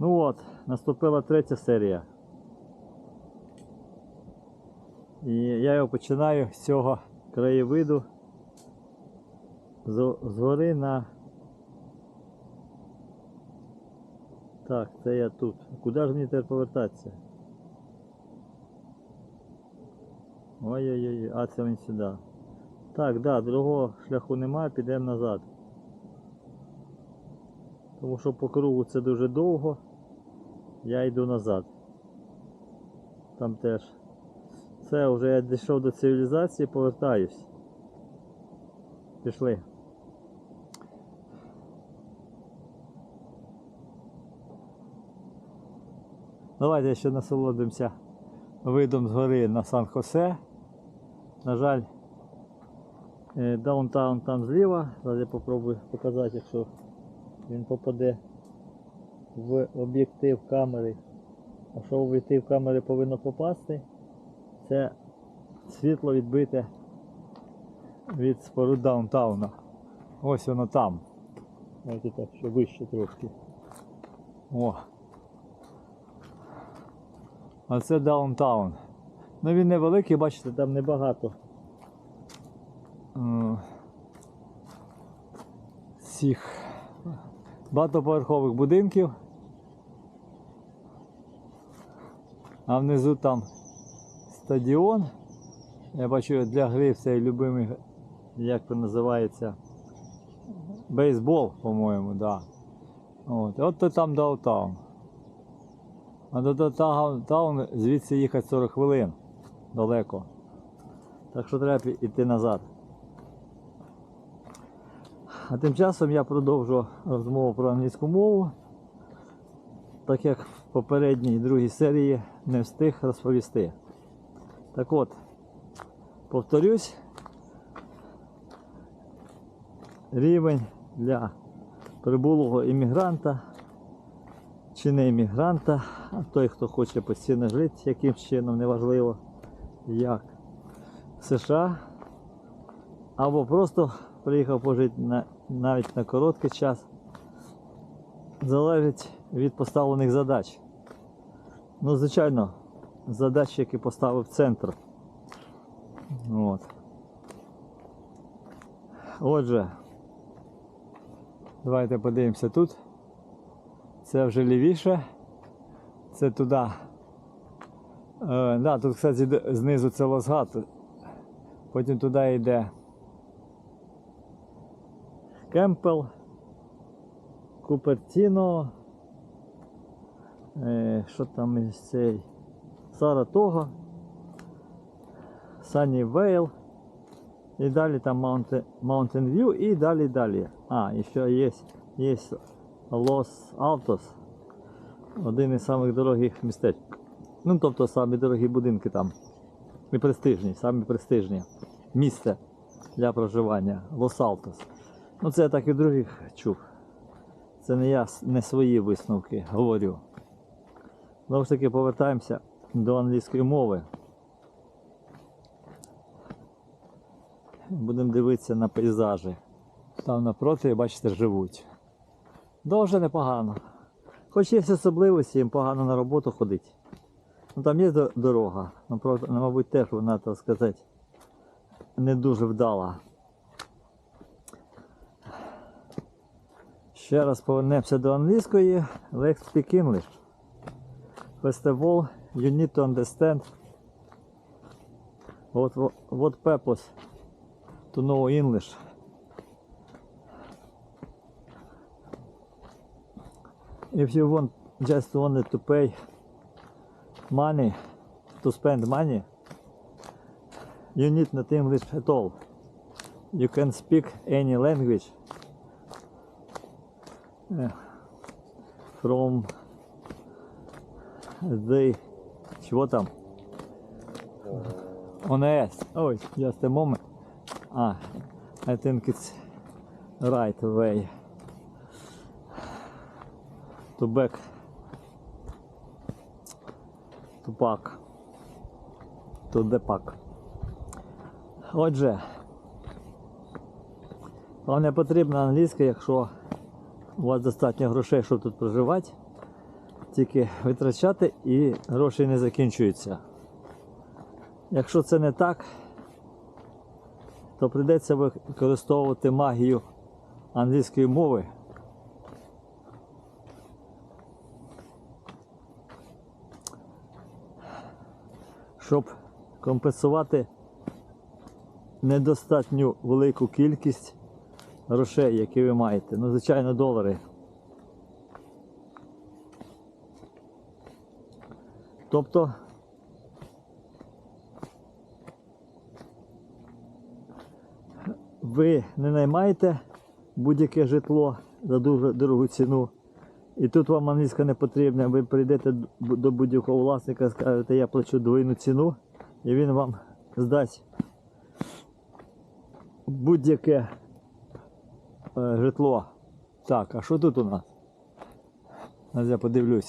Ну от, наступила третя серія. І я його починаю з цього краєвиду з, згори на. Так, це я тут. Куди ж мені тепер повертатися? Ой-ой-ой, а це він сюди. Так, да, другого шляху немає, підемо назад. Тому що по кругу це дуже довго. Я йду назад. Там теж. Все, вже я дійшов до цивілізації, повертаюсь. Пішли. Давайте ще насолодимося видом з гори на Сан-Хосе. На жаль, е, даунтаун там зліва. Зараз я попробую показати, якщо він попаде в об'єктив камери. А що в об'єктив камери повинно попасти? Це світло відбите від споруд даунтауна. Ось воно там. Давайте так, що вище трошки. О. А це даунтаун. Ну він невеликий, бачите, там небагато. Цих багатоповерхових будинків. А внизу там стадіон. Я бачу для гри цей любимий, як це називається, бейсбол, по-моєму, да. От, от то там даунтаун. А до даунтаун звідси їхати 40 хвилин далеко. Так що треба йти назад. А тим часом я продовжу розмову про англійську мову, так як в попередній другій серії не встиг розповісти. Так от, повторюсь, рівень для прибулого іммігранта чи не іммігранта, а той, хто хоче постійно жити якимсь чином, неважливо як в США, або просто приїхав пожити на, навіть на короткий час, залежить від поставлених задач. Ну, звичайно, задачі, які поставив центр. От. Отже, давайте подивимося тут. Це вже лівіше. Це туди. Е, да, тут, кстати, знизу це Лосгат. Потім туди йде Кемпел, Купертіно. Е, що там із цей? Саратога, Санні Вейл. І далі там Mountain, Mountain View і далі далі. А, і ще є, є Лос Алтос. Один із самих дорогих містечок. Ну, тобто самі дорогі будинки там. І престижні, самі престижні. Місце для проживання. Лос Алтос. Ну це я так і других чув. Це не я не свої висновки говорю. Знову ж таки повертаємося до англійської мови. Будемо дивитися на пейзажі. Там напроти, бачите, живуть. Дуже непогано. Хоч є особливості, їм погано на роботу ходить. Ну там є дорога. Ну, правда, ну, мабуть, теж вона, так сказати, не дуже вдала. Ще раз повернемося до англійської. Let's speak English. First of all, you need to understand what, what purpose to know English. If you want just only to pay money, to spend money, you need not English at all. You can speak any language uh, from the чего там? S. Oh, just a moment. Ah, I think it's right way to back to park to the park. Отже, вам не потрібна англійська, якщо у вас достатньо грошей, щоб тут проживати. Тільки витрачати і гроші не закінчуються. Якщо це не так, то прийдеться використовувати магію англійської мови. Щоб компенсувати недостатню велику кількість грошей, які ви маєте. Ну, звичайно, долари. Тобто ви не наймаєте будь-яке житло за дуже дорогу ціну. І тут вам англійська не потрібна, ви прийдете до будь-якого власника, скажете, я плачу двойну ціну, і він вам здасть будь-яке е, житло. Так, а що тут у нас? Зараз я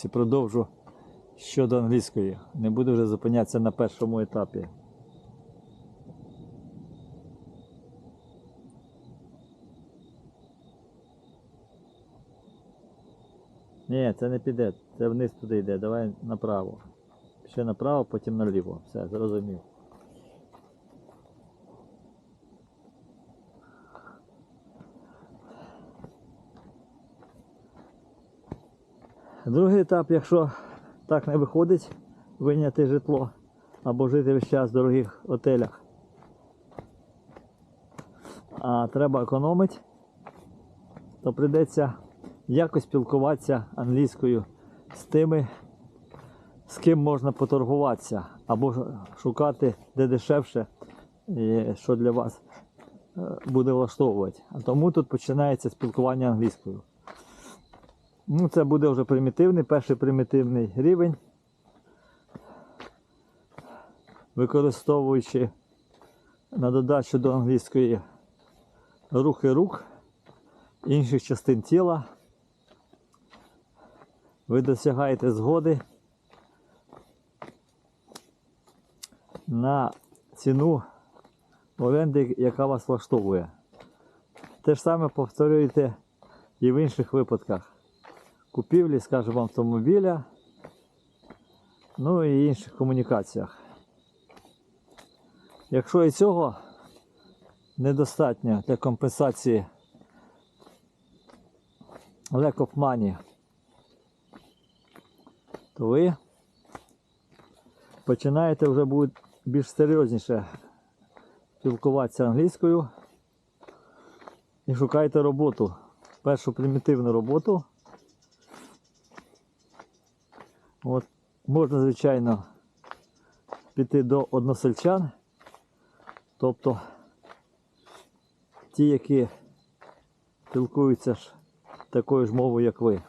і продовжу щодо англійської. Не буду вже зупинятися на першому етапі. Ні, це не піде, це вниз туди йде. Давай направо. Ще направо, потім наліво. Все, зрозумів. Другий етап, якщо так не виходить, вийняти житло або жити весь час в дорогих готелях. А треба економити, то прийдеться якось спілкуватися англійською з тими, з ким можна поторгуватися, або шукати де дешевше, що для вас е, буде влаштовувати. А тому тут починається спілкування англійською. Ну, це буде вже примітивний, перший примітивний рівень. Використовуючи на додачу до англійської рухи рук, інших частин тіла, ви досягаєте згоди на ціну оренди, яка вас влаштовує. Те ж саме повторюєте і в інших випадках купівлі, скажімо, автомобіля, ну і інших комунікаціях. Якщо і цього недостатньо для компенсації money, то ви починаєте вже бути більш серйозніше спілкуватися англійською і шукаєте роботу. Першу примітивну роботу. От, можна, звичайно, піти до односельчан, тобто ті, які спілкуються ж такою ж мовою, як ви.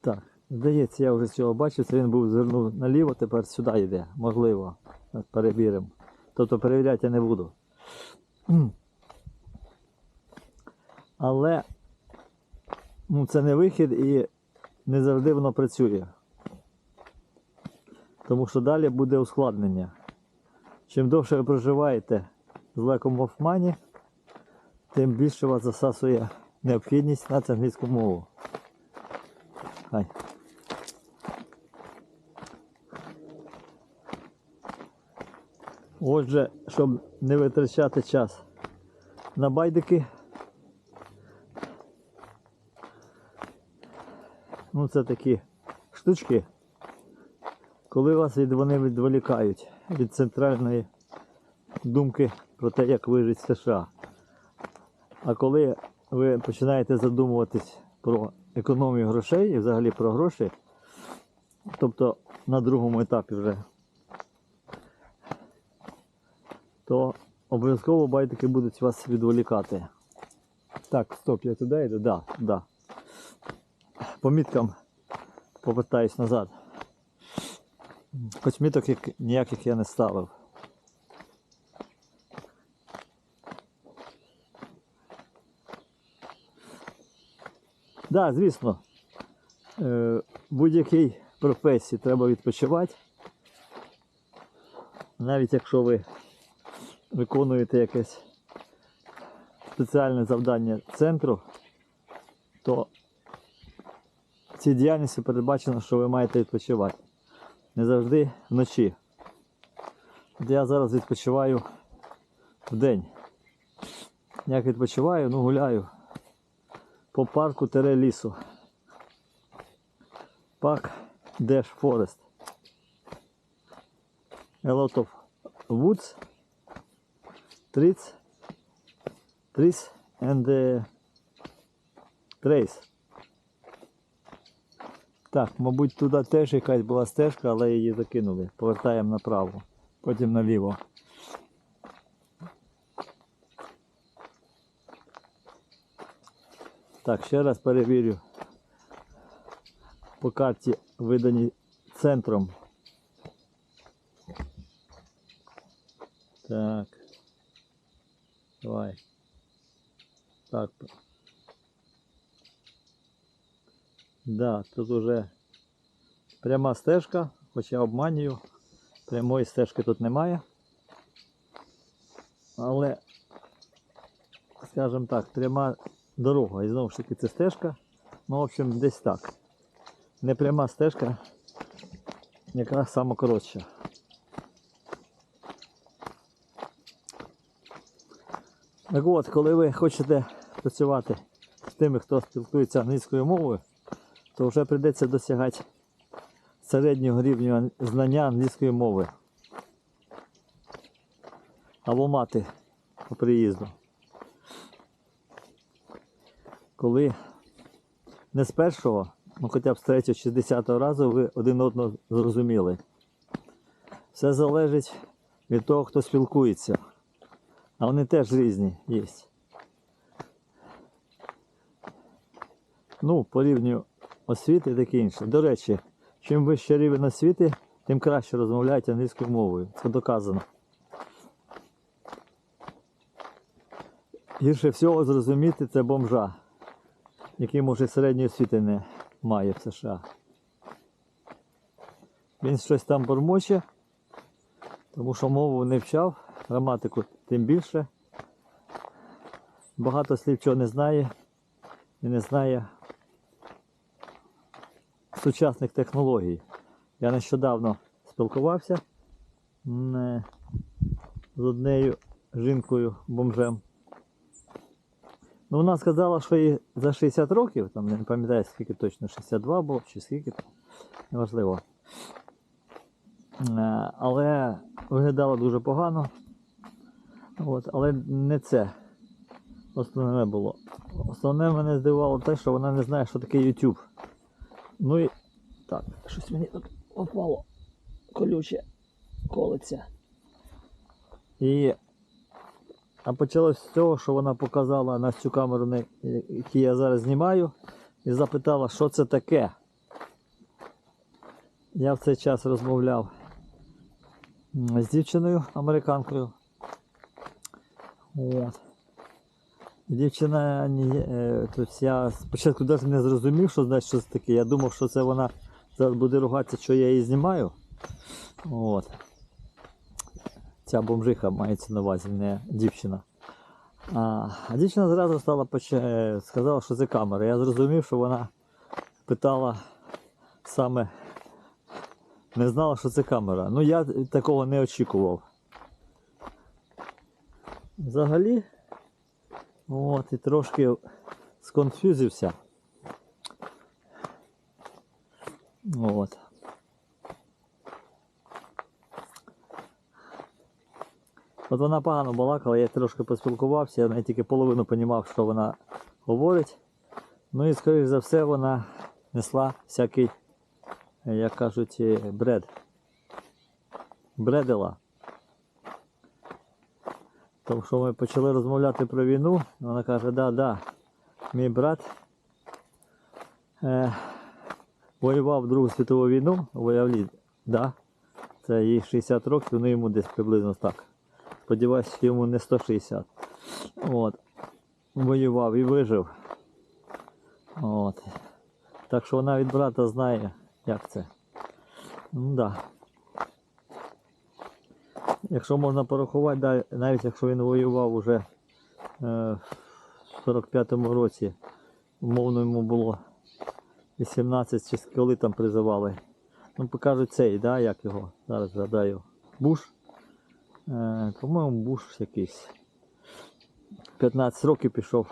Так, здається, я вже цього бачив, це він був звернув наліво, тепер сюди йде, можливо. Перевіримо. Тобто перевіряти я не буду. Але ну, це не вихід і не завжди воно працює. Тому що далі буде ускладнення. Чим довше ви проживаєте з леком of money, тим більше вас засасує необхідність знати англійську мову. Хай. Отже, щоб не витрачати час на байдики. Ну, це такі штучки, коли вас вони відволікають від центральної думки про те, як вижити в США. А коли ви починаєте задумуватись про економію грошей і взагалі про гроші, тобто на другому етапі вже, то обов'язково байдики будуть вас відволікати. Так, стоп, я туди йду? Да, да. По міткам повертаюсь назад. Хоч міток ніяких я не ставив. Так, да, звісно, е, в будь-якій професії треба відпочивати. Навіть якщо ви виконуєте якесь спеціальне завдання центру, то в цій діяльності передбачено, що ви маєте відпочивати. Не завжди вночі. Я зараз відпочиваю в день. Як відпочиваю, ну гуляю по парку тере лісу. Парк Dash Forest. A lot of woods, trees, trees and uh, trees. Так, мабуть, туди теж якась була стежка, але її закинули. Повертаємо направо, потім наліво. Так, ще раз перевірю. По карті видані центром. Так. Давай. Так. Да, тут уже пряма стежка, хоча обманюю. Прямої стежки тут немає. Але, скажімо так, пряма дорога. І знову ж таки це стежка. Ну, в общем, десь так. Не пряма стежка, якраз сама коротша. Так от, коли ви хочете працювати з тими, хто спілкується англійською мовою, то вже прийдеться досягати середнього рівня знання англійської мови. Або мати по приїзду. Коли не з першого, ну хоча б з третього чи з десятого разу ви один одного зрозуміли. Все залежить від того, хто спілкується. А вони теж різні є. Ну, по рівню освіти таке інше. До речі, чим вищий рівень освіти, тим краще розмовляють англійською мовою. Це доказано. Гірше всього зрозуміти це бомжа, який може середньої освіти не має в США. Він щось там бормоче, тому що мову не вчав, граматику тим більше. Багато слів чого не знає і не знає сучасних технологій. Я нещодавно спілкувався е, з однією жінкою бомжем. Ну, вона сказала, що їй за 60 років, там не пам'ятаю, скільки точно, 62 було, чи скільки, неважливо. Е, Але виглядала дуже погано. От, але не це основне було. Основне мене здивувало те, що вона не знає, що таке YouTube. Ну і так, щось мені тут попало колюче колиться. І а почалось з цього, що вона показала на цю камеру, яку я зараз знімаю, і запитала, що це таке. Я в цей час розмовляв з дівчиною американкою. От. Дівчина, ні- е, тобто я спочатку навіть не зрозумів, що значить що це таке. Я думав, що це вона зараз буде ругатися, що я її знімаю. От. Ця бомжиха мається на увазі, не дівчина. А, а дівчина зразу стала поч... е, сказала, що це камера. Я зрозумів, що вона питала саме, не знала, що це камера. Ну я такого не очікував. Взагалі, от, і трошки сконфюзився. От. От вона погано балакала, я трошки поспілкувався, я навіть тільки половину розумів, що вона говорить. Ну і, скоріш за все, вона несла всякий, як кажуть, е, бред. Бредила. Тому що ми почали розмовляти про війну, вона каже, да, да, мій брат е, воював Другу світову війну, воював, да, це їй 60 років, ну йому десь приблизно так. Сподіваюсь, йому не 160. От. Воював і вижив. От. Так що вона від брата знає, як це. Ну да. Якщо можна порахувати, да, навіть якщо він воював уже е, 45-му році. Умовно йому було 18 чи коли там призивали. Ну, покажуть цей, да, як його, зараз згадаю. Буш. Е, по-моєму, Буш якийсь. 15 років пішов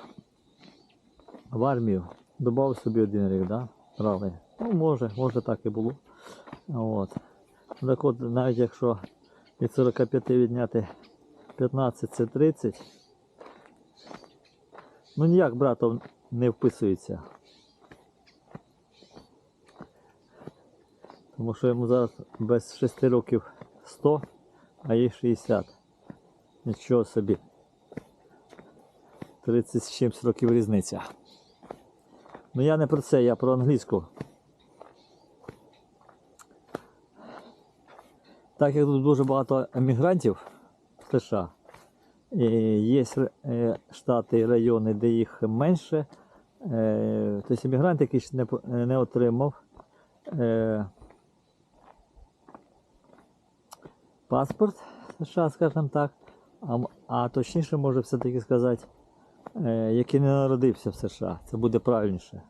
в армію. Добавив собі один рік, да? Брали. Ну, може, може так і було. От. Так от, навіть якщо від 45 відняти 15 це 30. Ну ніяк братов не вписується. Тому що йому зараз без 6 років 100, а їй 60. Нічого собі. 30 з чимсь років різниця. Ну я не про це, я про англійську. Так як тут дуже багато емігрантів в США, є е, штати і райони, де їх менше. Е, Тобто емігрант, який ще не, отримав е, паспорт США, скажімо так, а, точніше може все-таки сказати, який не народився в США. Це буде правильніше.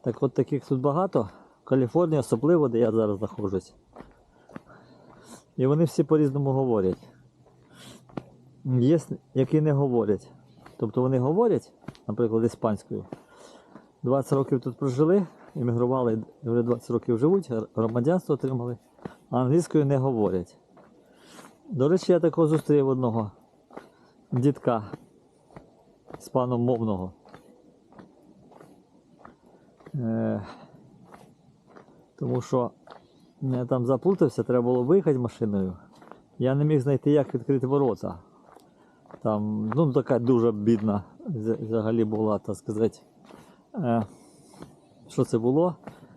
Так от таких тут багато. В Каліфорнії особливо, де я зараз знаходжусь. І вони всі по-різному говорять. Є, які не говорять. Тобто вони говорять, наприклад, іспанською. 20 років тут прожили, емігрували, вже 20 років живуть, громадянство отримали, а англійською не говорять. До речі, я такого зустрів одного дітка іспаномовного. Е, тому що я там заплутався, треба було виїхати машиною. Я не міг знайти, як відкрити ворота. Там, ну, така дуже бідна взагалі була, так сказати. Е, що це було?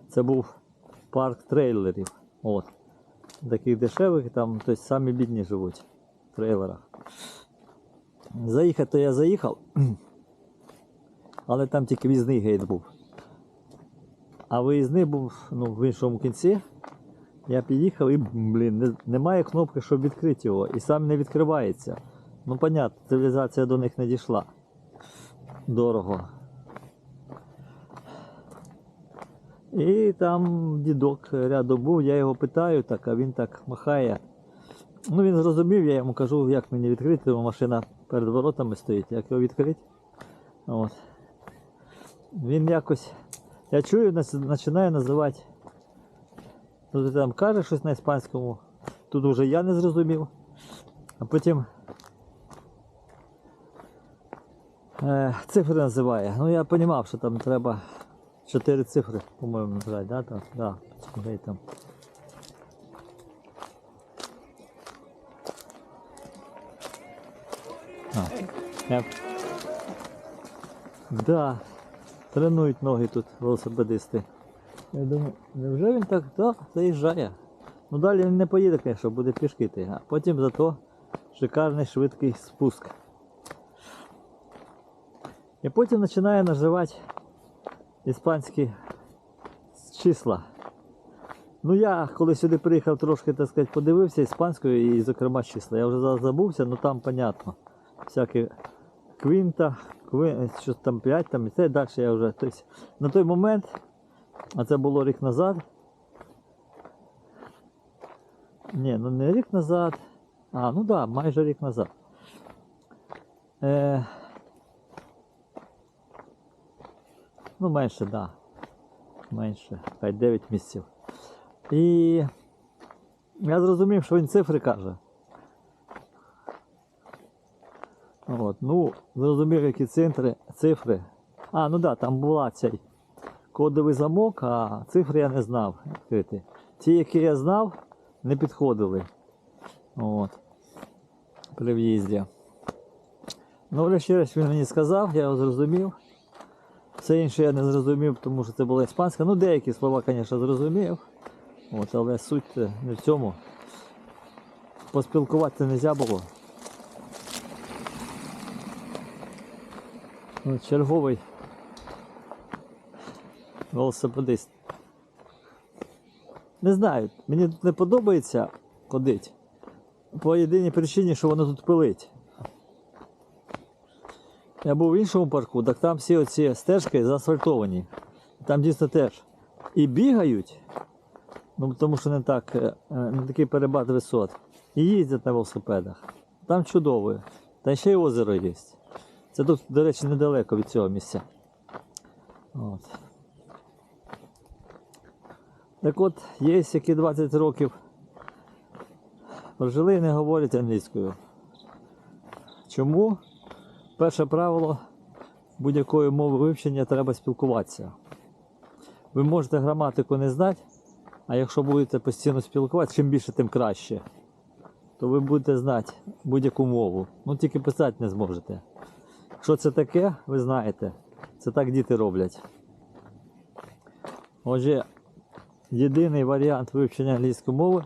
Це був парк трейлерів. От. Таких дешевих, там, тобто самі бідні живуть в трейлерах. Заїхати то я заїхав, але там тільки в'їзний гейт був. А виїзний був ну, в іншому кінці. Я під'їхав і, блін, не, немає кнопки, щоб відкрити його. І сам не відкривається. Ну, понятно, цивілізація до них не дійшла. Дорого. І там дідок рядом був, я його питаю, так, а він так махає. Ну, він зрозумів, я йому кажу, як мені відкрити, бо машина перед воротами стоїть, як його відкрити. От. Він якось. Я чую, починає називати. Тут там каже щось на іспанському. Тут вже я не зрозумів. А потім е, цифри називає. Ну я розумів, що там треба чотири цифри, по-моєму, набирати, да? Там, да, там. А. Да, тренують ноги тут велосипедисти. Я думаю, невже він так да, заїжджає? Ну далі він не поїде, звісно, буде пішки йти, а потім зато шикарний швидкий спуск. І потім починає наживати іспанські числа. Ну я коли сюди приїхав трошки, так сказати, подивився іспанською і, зокрема, числа. Я вже забувся, ну там понятно. Всякі квінта, квин, що там 5 там і це далі я вже. Тобто, на той момент, а це було рік назад. Ні, ну не рік назад. А, ну так, да, майже рік назад. Е, ну, менше, так. Да. Менше. Хай 9 місяців. І я зрозумів, що він цифри каже. От, ну, зрозумів, які цифри, цифри. А, ну так, да, там була цей кодовий замок, а цифри я не знав відкрити. Ті, які я знав, не підходили. От. При в'їзді. Ну, врешті-решт він мені сказав, я його зрозумів. Все інше я не зрозумів, тому що це була іспанська. Ну, деякі слова, звісно, зрозумів. От, але суть не в цьому. Поспілкуватися не можна було. От, черговий велосипедист. Не знаю, мені тут не подобається ходити. По єдиній причині, що воно тут пилить. Я був в іншому парку, так там всі оці стежки заасфальтовані. Там дійсно теж і бігають, ну тому що не так, е, е, не такий перебат висот. І їздять на велосипедах. Там чудово. Та ще й озеро є. Це тут, до речі, недалеко від цього місця. От. Так от, є, які 20 років прожили і не говорять англійською. Чому? Перше правило будь-якої мови вивчення треба спілкуватися. Ви можете граматику не знати, а якщо будете постійно спілкуватися, чим більше, тим краще. То ви будете знати будь-яку мову. Ну тільки писати не зможете. Що це таке, ви знаєте. Це так діти роблять. Отже, єдиний варіант вивчення англійської мови,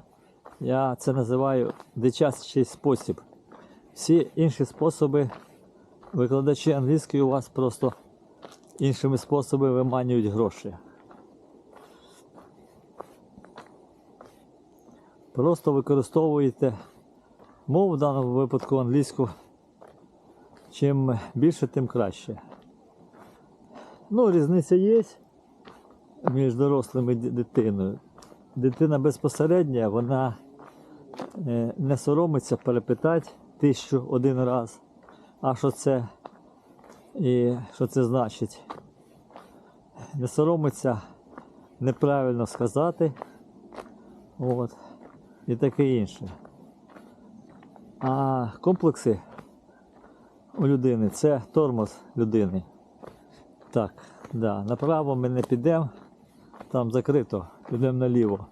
я це називаю дичасний спосіб. Всі інші способи викладачі англійської у вас просто іншими способами виманюють гроші. Просто використовуєте мову в даному випадку англійську. Чим більше, тим краще. Ну, різниця є між дорослим і ді- дитиною. Дитина безпосередня, вона е, не соромиться перепитати тисячу один раз. А що це і що це значить? Не соромиться неправильно сказати. От, і таке інше. А комплекси у людини це тормоз людини. Так, да, направо ми не підемо, там закрито, підемо наліво.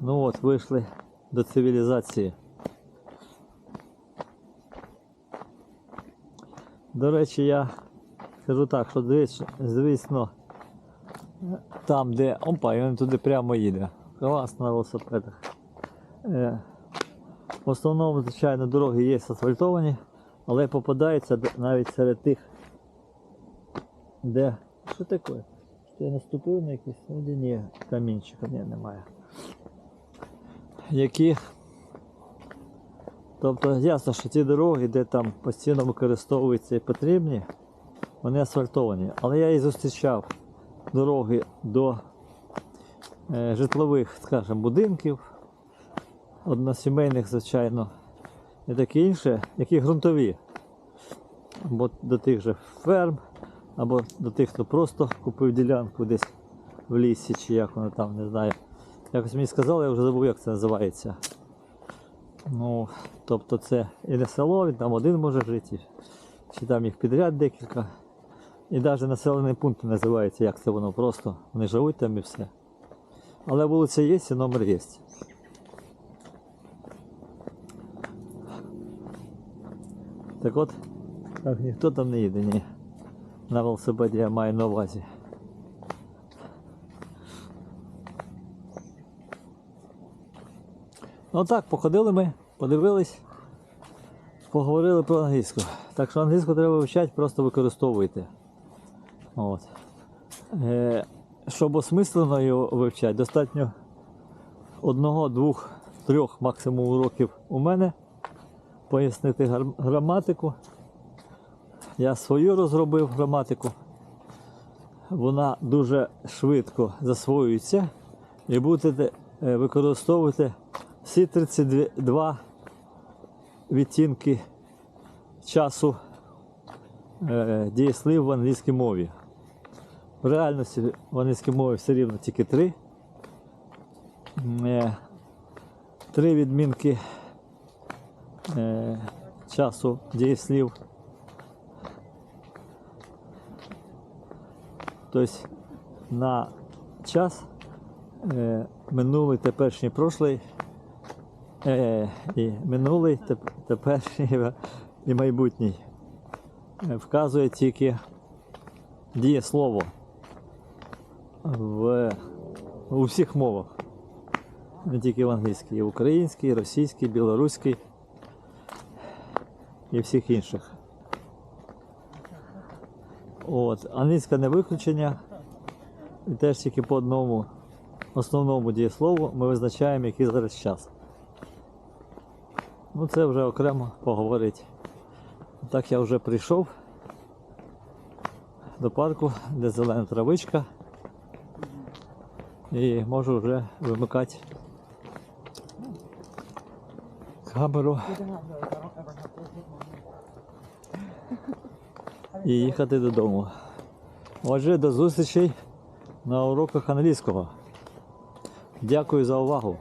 Ну от, вийшли до цивілізації. До речі, я скажу так, що звісно, там, де опа, і він туди прямо їде. Класно на велосипедах. Е, в основному, звичайно, дороги є асфальтовані, але попадаються навіть серед тих, де. Що таке? Я наступив на якийсь Вроді ні, камінчика ні, немає. Які. Тобто ясно, що ті дороги, де там постійно використовуються і потрібні, вони асфальтовані. Але я і зустрічав дороги до е, житлових, скажімо, будинків, односімейних, звичайно, і таке інше, які ґрунтові. Або до тих же ферм, або до тих, хто просто купив ділянку десь в лісі, чи як воно там, не знаю. Якось мені сказали, я вже забув, як це називається. Ну, тобто це і не село, він там один може жити, чи там їх підряд декілька. І навіть населений пункт називається, як це воно просто. Вони живуть там і все. Але вулиця є і номер є. Так от, так ніхто там не їде, ні. На велосипеді я маю на увазі. Ну так, походили ми, подивились, поговорили про англійську. Так що англійську треба вивчати, просто використовуйте. От. Е, щоб осмислено його вивчати, достатньо одного, двох, трьох максимум уроків у мене. Пояснити граматику. Я свою розробив граматику. Вона дуже швидко засвоюється і будете е, використовувати всі 32 відтінки часу е, дієслів в англійській мові. В реальності в англійській мові все рівно тільки три. Е, Три відмінки е, часу дієслів. Тобто на час е, минулий, теперішній, прошлий, е, і минулий, теп- теперішній і майбутній. Е, Вказує тільки дієслово в, у всіх мовах. Не тільки в англійській, і українській, і російській, білоруській і всіх інших. От, англійська не виключення. І теж тільки по одному основному дієслову ми визначаємо, який зараз час. Ну це вже окремо поговорить. Так я вже прийшов до парку, де зелена травичка. І можу вже вимикати камеру і їхати додому. Отже, до зустрічей на уроках англійського. Дякую за увагу.